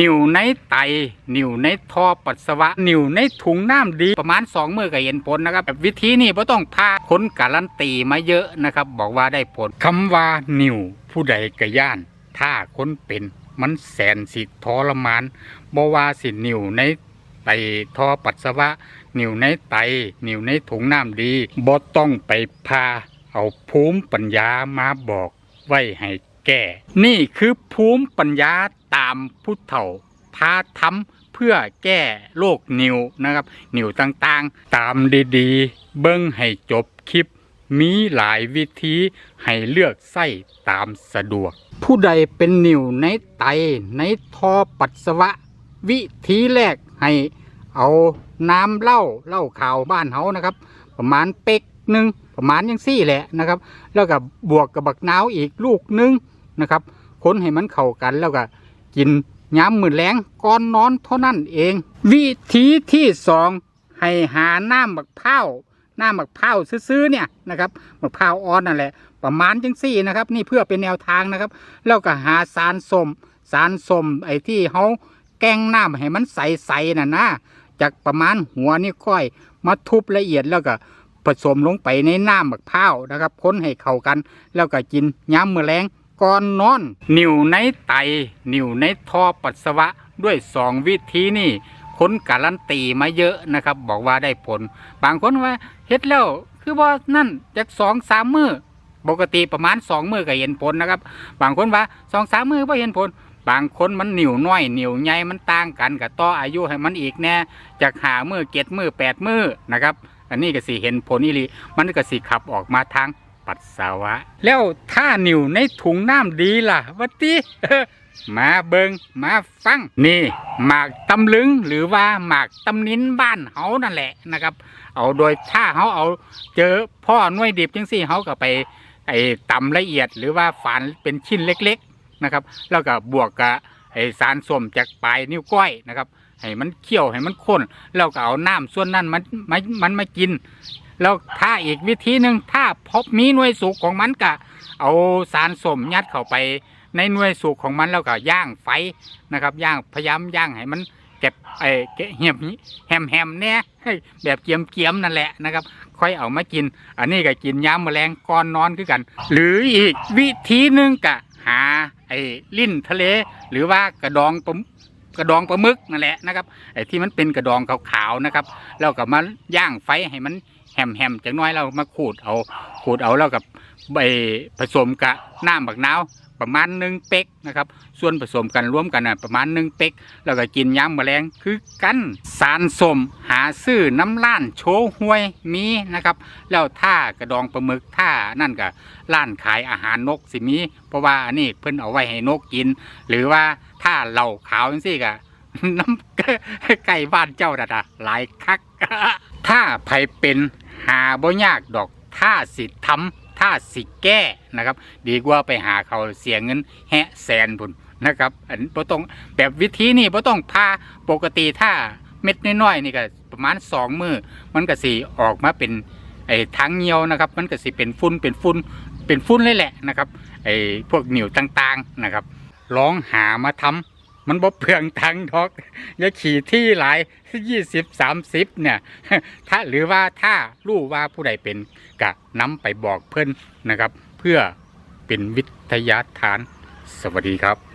นิ่วในไต นิ่วในท่อปัสสาวะ นิ่วในถุงน้ำดี ประมาณสองมือก็เห็นผลนะครับแบบวิธีนี้ไ่ต้องพาคนการันตีมาเยอะนะครับ บอกว่าได้ผลคำว่านิ่วผู้ใดกระย่าน ถ้าคนเป็นมันแสนสิทรมานบ่ว่าสินิ่วในไตท่อปัสสาวะ นิ่วในไต นิ่วในถุงน้ำดีบ่ต้องไปพาเอาภูมิปัญญามาบอกไว้ให้ แก่ นี่คือภูมิปัญญาตามผู้เฒ่าพาทำเพื่อแก้โรคนิ่วนะครับนิ่วต่างๆ ตามดีๆ เบิ้งให้จบคลิป มีหลายวิธีให้เลือกใส้ตามสะดวก ผู้ใดเป็นนิ่วในไตในท่อปัสสาวะ วิธีแรกให้เอาน้ำเหล้าเหล้าขาวบ้านเฮานะครับ ประมาณเป๊กหนึ่งประมาณยังซี่แหละนะครับ แล้วก็บบวกกับบักนาวอีกลูกหนึง นะครับคนให้มันเข้ากันแล้วก็กินย้ำมือแรงก่อนนอนเท่านั้นเอง วิธีที่สองให้หาน้ำบักเผาวน้ำบักเผาวซื้อๆเนี่ยนะครับบักเผาวอ่อนนั่นแหละ ประมาณจังซี่นะครับ นี่เพื่อเป็นแนวทางนะครับ แล้วก็หาสารสมสารสมไอ้ที่เขาแกงน้ำให้มันใสๆน่ะนะจากประมาณหัวนี่ก้อยมาทุบละเอียดแล้วก็ผสมลงไปในน้ำบักพร้าวนะครับค้นให้เข้ากัน แล้วก็กินย้ำมือแรง ก่อนนอน นิ่วในไต นิ่วในท่อปัสสาวะด้วยสองวิธีนี่คนการันตีมาเยอะนะครับ บอกว่าได้ผล บางคนว่าเฮ็ดแล้วคือว่านั่นจากสองสามมือปกติประมาณสองมือก็เห็นผลนะครับ บางคนว่าสองสามมือไ่เห็นผล บางคนมันหนิวน้อยหนิวใหญ่มันต่างกันกับต่ออายุให้มันอีกแน่จากหามือเก็ดมือแปดมือนะครับ อันนี้ก็สิเห็นผลอีหลีมันก็สิขับออกมาทาง ปัสสาวะ แล้วถ้าหนิวในถุงน้ำดีล่ะวัติมาเบิงมาฟัง นี่ หมากตำลึงหรือว่าหมากตำนินบ้านเฮานั่นแหละนะครับ เอาโดยถ้าเขาเอาเจอพ่อหน่วยดิบจังสี่เขาก็ไปไอ้ตำละเอียดหรือว่าฝานเป็นชิ้นเล็ก ๆนะครับ แล้วก็บวกกับไอ้สารส้มจากปลายนิ้วก้อยนะครับให้มันเคี่ยวให้มันข้นแล้วก็เอาน้ำส่วนนั้นมันมันมันมากิน แล้วถ้าอีกวิธีหนึ่งถ้าพบมีหน่วยสุกของมันก็เอาสารส้มยัดเข้าไปในหน่วยสุกของมันแล้วก็ย่างไฟนะครับย่างพยายามย่างให้มันเก็บไอ้เก็บเหี่ยมแฮมแฮมเนี่ยแบบเกียมเกียมนั่นแหละนะครับ ค่อยเอามากิน อันนี้ก็กินย้ำแมลงก่อนนอนคือกัน หรืออีกวิธีหนึ่งก็หาไอ้ลิ้นทะเล หรือว่ากระดองปลากระดองปลาหมึกนั่นแหละนะครับไอ้ที่มันเป็นกระดองขาวๆนะครับแล้วก็มาย่างไฟให้มัน แหมๆจากน้อยเรามาขูดเอาขูดเอาแล้วกับใบผสมกับน้ำบักนาวประมาณหนึ่งเป๊กนะครับ ส่วนผสมกันรวมกันนะประมาณหนึ่งเป๊กแล้วก็กินย้ำแมลงคือกันสารสมหาซื้อน้ำล้านโชห้วยมีนะครับแล้วถ้ากระดองปลาหมึกถ้านั่นก็ร้านขายอาหารนกสิมี เพราะว่าอันนี้เพิ่นเอาไว้ให้นกกิน หรือว่าถ้าเหล่าขาวจังซี่ก็น้ำไก่บ้านเจ้าดะดะหลายคัก ถ้าไผเป็น หาบ่ยากดอกถ้าสิทำถ้าสิแก้นะครับ ดีกว่าไปหาเขาเสียเงินแฮะแสนพุ่นนะครับอันบ่ต้องแบบวิธีนี้บ่ต้องพาปกติถ้าเม็ดน้อยๆนี่ก็ประมาณสองมือมันก็สิออกมาเป็นไอ้ทางเหี่ยวนะครับ มันก็สิเป็นฝุ่นเป็นฝุ่นเป็นฝุ่นเลยแหละนะครับไอ้พวกหนิวต่างๆนะครับลองหามาทำ มันบ่เปลืองตังค์ดอก อย่าขี่ที่หลายยี่สิบสามสิบเนี่ย ถ้าหรือว่าถ้ารู้ว่าผู้ใดเป็นกะนำไปบอกเพื่อนนะครับ เพื่อเป็นวิทยาทาน สวัสดีครับ